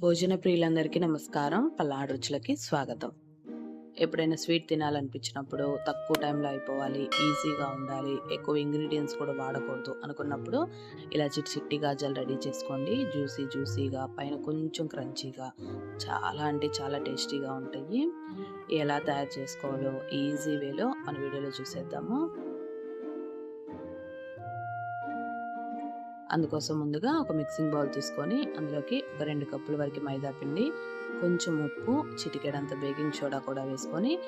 భోజన ప్రియులందరికీ నమస్కారం. పల్లాడు రుచులకి స్వాగతం. ఎప్పుడైనా స్వీట్ తినాలనిపించినప్పుడు తక్కువ టైంలో అయిపోవాలి ఈజీగా ఉండాలి ఎక్కువ ఇంగ్రీడియంట్స్ కూడా వాడకూడదు అనుకున్నప్పుడు ఇలా చిట్టి చిట్టి గాజాలు రెడీ చేసుకోండి. జ్యూసీ జ్యూసీగా పైన కొంచెం క్రంచీగా చాలా అంటే చాలా టేస్టీగా ఉంటాయి. ఎలా తయారు చేసుకోవాలో ఈజీ వేలో మన వీడియోలో చూసేద్దాము. అందుకోసం ముందుగా ఒక మిక్సింగ్ బౌల్ తీసుకొని అందులోకి ఒక రెండు కప్పుల వరకు మైదా పిండి కొంచెం ఉప్పు చిటికెడంత బేకింగ్ సోడా కూడా వేసుకొని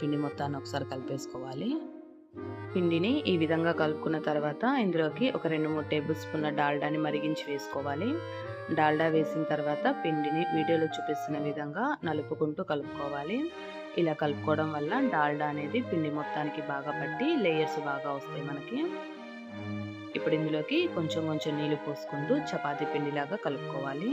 పిండి మొత్తాన్ని ఒకసారి కలిపేసుకోవాలి. పిండిని ఈ విధంగా కలుపుకున్న తర్వాత ఇందులోకి ఒక రెండు మూడు టేబుల్ స్పూన్ల డాల్డాని మరిగించి వేసుకోవాలి. డాల్డా వేసిన తర్వాత పిండిని వీడియోలో చూపిస్తున్న విధంగా నలుపుకుంటూ కలుపుకోవాలి. ఇలా కలుపుకోవడం వల్ల డాల్డా అనేది పిండి మొత్తానికి బాగా పట్టి లేయర్స్ బాగా వస్తాయి మనకి. ఇప్పుడు ఇందులోకి కొంచెం కొంచెం నీళ్ళు పోసుకుంటూ చపాతీ పిండిలాగా కలుపుకోవాలి.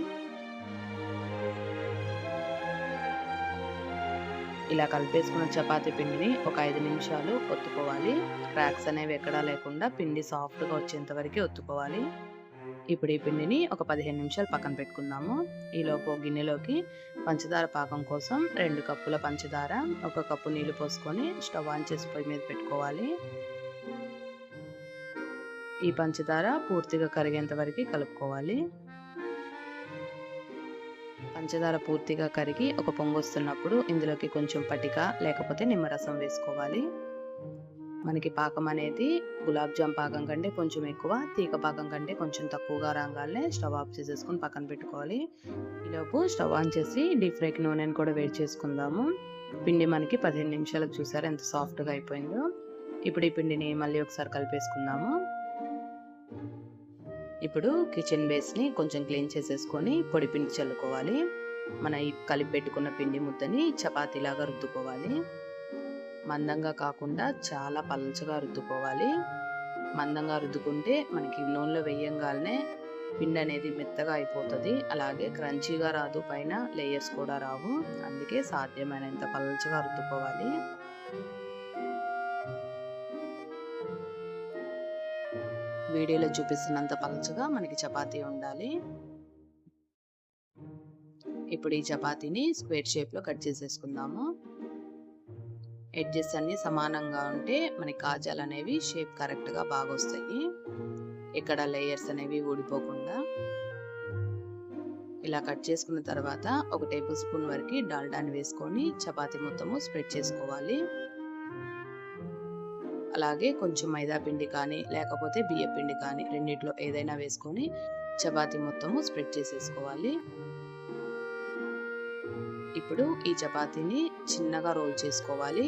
ఇలా కలిపేసుకున్న చపాతీ పిండిని ఒక ఐదు నిమిషాలు ఒత్తుకోవాలి. క్రాక్స్ అనేవి ఎక్కడా లేకుండా పిండి సాఫ్ట్గా వచ్చేంత వరకు ఒత్తుకోవాలి. ఇప్పుడు ఈ పిండిని ఒక పదిహేను నిమిషాలు పక్కన పెట్టుకుందాము. ఈలోపు గిన్నెలోకి పంచదార పాకం కోసం రెండు కప్పుల పంచదార ఒక కప్పు నీళ్ళు పోసుకొని స్టవ్ ఆన్ చేసి పొయ్యి మీద పెట్టుకోవాలి. ఈ పంచదార పూర్తిగా కరిగేంత వరకు కలుపుకోవాలి. పంచదార పూర్తిగా కరిగి ఒక పొంగు వస్తున్నప్పుడు ఇందులోకి కొంచెం పటిక లేకపోతే నిమ్మరసం వేసుకోవాలి. మనకి పాకం అనేది గులాబ్ జామ్ పాకం కంటే కొంచెం ఎక్కువ తీగ పాకం కంటే కొంచెం తక్కువగా రాగానే స్టవ్ ఆఫ్ చేసేసుకొని పక్కన పెట్టుకోవాలి. ఈలోపు స్టవ్ ఆన్ చేసి డీప్ ఫ్రైకి నూనెని కూడా వేడి చేసుకుందాము. పిండి మనకి పదిహేను నిమిషాలకు చూసారు ఎంత సాఫ్ట్గా అయిపోయిందో. ఇప్పుడు ఈ పిండిని మళ్ళీ ఒకసారి కలిపేసుకుందాము. ఇప్పుడు కిచెన్ బేస్ని కొంచెం క్లీన్ చేసేసుకొని పొడి పిండి చల్లుకోవాలి. మన ఈ కలిపి పెట్టుకున్న పిండి ముద్దని చపాతీలాగా రుద్దుకోవాలి. మందంగా కాకుండా చాలా పలచగా రుద్దుకోవాలి. మందంగా రుద్దుకుంటే మనకి నూనెలో వేయంగానే పిండి అనేది మెత్తగా అయిపోతుంది. అలాగే క్రంచీగా రాదు పైన లేయర్స్ కూడా రావు. అందుకే సాధ్యమైనంత పలచగా రుద్దుకోవాలి. వీడియోలో చూపిస్తున్నంత పలచగా మనకి చపాతీ ఉండాలి. ఇప్పుడు ఈ చపాతీని స్క్వేర్ షేప్లో కట్ చేసేసుకుందాము. ఎడ్జెస్ అన్నీ సమానంగా ఉంటే మనకి కాజాలు అనేవి షేప్ కరెక్ట్గా బాగా వస్తాయి ఇక్కడ లేయర్స్ అనేవి ఊడిపోకుండా. ఇలా కట్ చేసుకున్న తర్వాత ఒక టేబుల్ స్పూన్ వరకు డాల్డాని వేసుకొని చపాతీ మొత్తము స్ప్రెడ్ చేసుకోవాలి. అలాగే కొంచెం మైదా పిండి కానీ లేకపోతే బియ్య పిండి కానీ రెండిట్లో ఏదైనా వేసుకొని చపాతి మొత్తము స్ప్రెడ్ చేసేసుకోవాలి. ఇప్పుడు ఈ చపాతీని చిన్నగా రోల్ చేసుకోవాలి.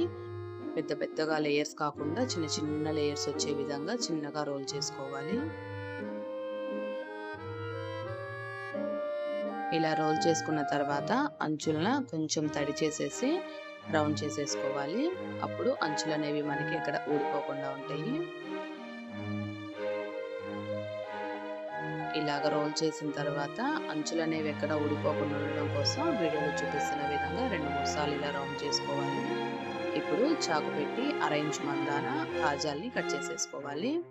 పెద్ద పెద్దగా లేయర్స్ కాకుండా చిన్న చిన్న లేయర్స్ వచ్చే విధంగా చిన్నగా రోల్ చేసుకోవాలి. ఇలా రోల్ చేసుకున్న తర్వాత అంచులన కొంచెం తడి చేసేసి రౌండ్ చేసేసుకోవాలి. అప్పుడు అంచులు అనేవి మనకి ఇక్కడ ఊడిపోకుండా ఉంటాయి. ఇలాగ రోల్ చేసిన తర్వాత అంచులు అనేవి ఎక్కడ ఊడిపోకుండా ఉండడం కోసం వీడియోలో చూపిస్తున్న విధంగా రెండు మూడు సార్లు ఇలా రౌండ్ చేసుకోవాలి. ఇప్పుడు చాకు పెట్టి అరేంజ్ మందాన కాజాల్ని కట్ చేసేసుకోవాలి.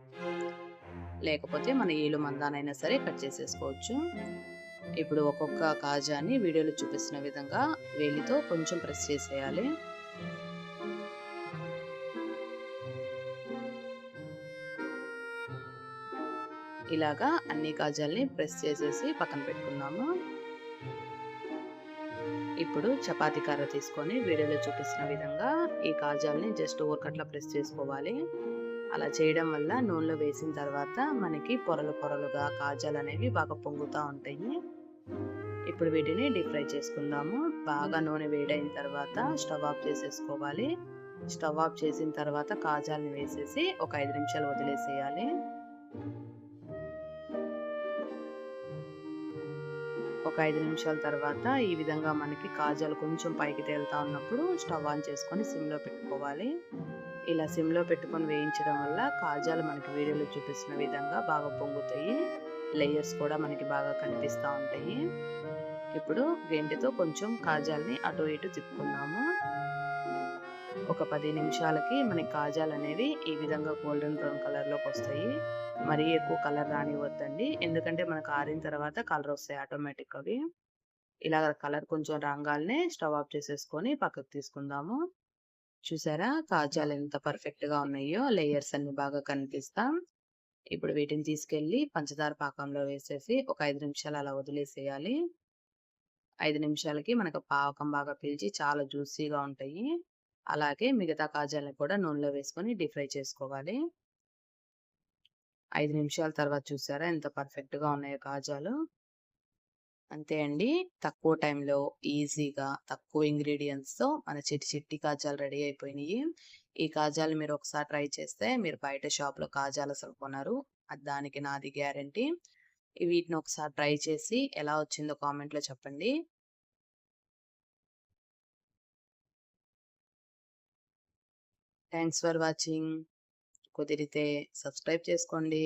లేకపోతే మన ఏలు మందానైనా సరే కట్ చేసేసుకోవచ్చు. ఇప్పుడు ఒక్కొక్క కాజాని వీడియోలో చూపిస్తున్న విధంగా వేలితో కొంచెం ప్రెస్ చేసేయాలి. ఇలాగా అన్ని కాజాల్ని ప్రెస్ చేసేసి పక్కన పెట్టుకున్నాము ఇప్పుడు చపాతీ కర్ర తీసుకొని వీడియోలో చూపిస్తున్న విధంగా ఈ కాజాల్ని జస్ట్ ఊరకట్లా ప్రెస్ చేసుకోవాలి. అలా చేయడం వల్ల నూనెలో వేసిన తర్వాత మనకి పొరలు పొరలుగా కాజాలు అనేవి బాగా పొంగుతూ ఉంటాయి. ఇప్పుడు వీటిని డీప్ ఫ్రై చేసుకుందాము. బాగా నూనె వేడైన తర్వాత స్టవ్ ఆఫ్ చేసేసుకోవాలి. స్టవ్ ఆఫ్ చేసిన తర్వాత కాజాలని వేసేసి ఒక ఐదు నిమిషాలు వదిలేసేయాలి. ఒక ఐదు నిమిషాల తర్వాత ఈ విధంగా మనకి కాజాలు కొంచెం పైకి తేలుతా ఉన్నప్పుడు స్టవ్ ఆన్ చేసుకొని సిమ్లో పెట్టుకోవాలి. ఇలా సిమ్లో పెట్టుకొని వేయించడం వల్ల కాజాలు మనకి వీడియోలో చూపిస్తున్న విధంగా బాగా పొంగుతాయి. లేయర్స్ కూడా మనకి బాగా కనిపిస్తూ ఉంటాయి. ఇప్పుడు గెంటితో కొంచెం కాజాల్ని అటు ఇటు తిప్పుకుందాము ఒక పది నిమిషాలకి మనకి కాజాలు అనేవి ఈ విధంగా గోల్డెన్ బ్రౌన్ కలర్లోకి వస్తాయి మరీ ఎక్కువ కలర్ రానివ్వద్దండి ఎందుకంటే మనకు ఆరిన తర్వాత కలర్ వస్తాయి ఆటోమేటిక్ అవి ఇలా కలర్ కొంచెం రంగాలనే స్టవ్ ఆఫ్ చేసేసుకొని పక్కకు తీసుకుందాము. చూసారా కాజాలు ఎంత పర్ఫెక్ట్‌గా ఉన్నాయో లేయర్స్ అన్ని బాగా కనిపిస్తాం. ఇప్పుడు వీటిని తీసుకెళ్ళి పంచదార పాకంలో వేసేసి ఒక ఐదు నిమిషాలు అలా వదిలేసేయాలి. ఐదు నిమిషాలకి మనకు పావకం బాగా పీల్చి చాలా జ్యూసీగా ఉంటాయి. అలాగే మిగతా కాజాలను కూడా నూనెలో వేసుకొని డీప్ ఫ్రై చేసుకోవాలి. ఐదు నిమిషాల తర్వాత చూసారా ఎంత పర్ఫెక్ట్‌గా ఉన్నాయో కాజాలు. అంతే అండి. తక్కువ టైంలో ఈజీగా తక్కువ ఇంగ్రీడియంట్స్తో మన చిట్టి చిట్టి కాజాలు రెడీ అయిపోయినాయి. ఈ కాజాలు మీరు ఒకసారి ట్రై చేస్తే మీరు బయట షాప్‌లో కాజాలు అసలు కొనరు. దానికి నాది గ్యారంటీ. వీటిని ఒకసారి ట్రై చేసి ఎలా వచ్చిందో కామెంట్‌లో చెప్పండి. Thanks for watching. కుదిరితే సబ్స్క్రైబ్ చేసుకోండి.